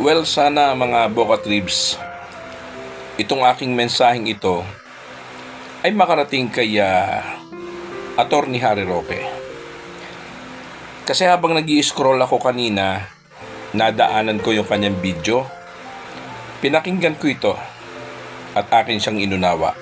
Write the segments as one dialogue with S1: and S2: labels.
S1: Well, sana mga Boca Tribs, itong aking mensaheng ito ay makarating kay uh, Attorney Harry Roque. Kasi habang nag scroll ako kanina, nadaanan ko yung kanyang video. Pinakinggan ko ito at akin siyang inunawa.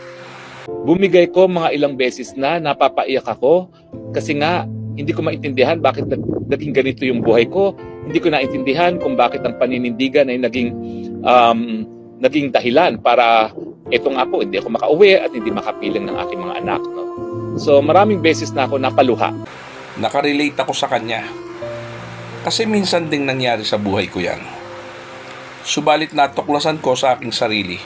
S2: Bumigay ko mga ilang beses na napapaiyak ako kasi nga hindi ko maintindihan bakit nag- naging ganito yung buhay ko. Hindi ko naintindihan kung bakit ang paninindigan ay naging um, naging dahilan para eto nga po, hindi ako makauwi at hindi makapiling ng aking mga anak. No? So maraming beses na ako napaluha.
S1: Nakarelate ako sa kanya. Kasi minsan ding nangyari sa buhay ko yan. Subalit natuklasan ko sa aking sarili.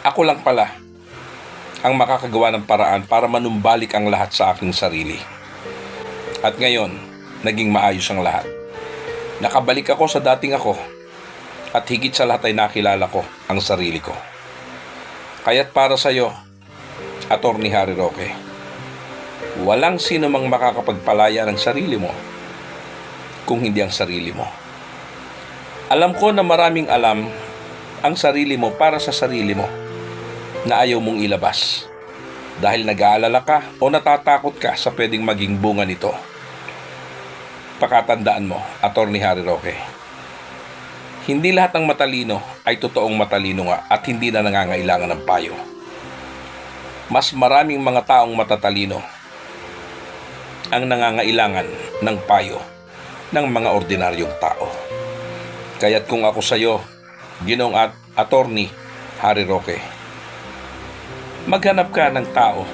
S1: Ako lang pala ang makakagawa ng paraan para manumbalik ang lahat sa aking sarili. At ngayon, naging maayos ang lahat. Nakabalik ako sa dating ako at higit sa lahat ay nakilala ko ang sarili ko. Kaya't para sa iyo, Attorney Harry Roque, walang sino mang makakapagpalaya ng sarili mo kung hindi ang sarili mo. Alam ko na maraming alam ang sarili mo para sa sarili mo na ayaw mong ilabas dahil nag-aalala ka o natatakot ka sa pwedeng maging bunga nito. Pakatandaan mo, Attorney Harry Roque. Hindi lahat ng matalino ay totoong matalino nga at hindi na nangangailangan ng payo. Mas maraming mga taong matatalino ang nangangailangan ng payo ng mga ordinaryong tao. Kaya't kung ako sa iyo, ginong at attorney Harry Roque, maghanap ka ng tao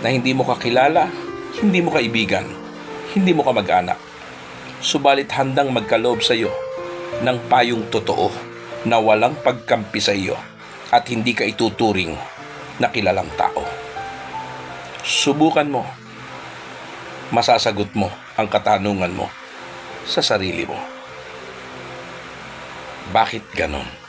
S1: na hindi mo kakilala, hindi mo kaibigan, hindi mo kamag-anak. Subalit handang magkaloob sa iyo ng payong totoo na walang pagkampi sa iyo at hindi ka ituturing na kilalang tao. Subukan mo masasagot mo ang katanungan mo sa sarili mo. Bakit ganon?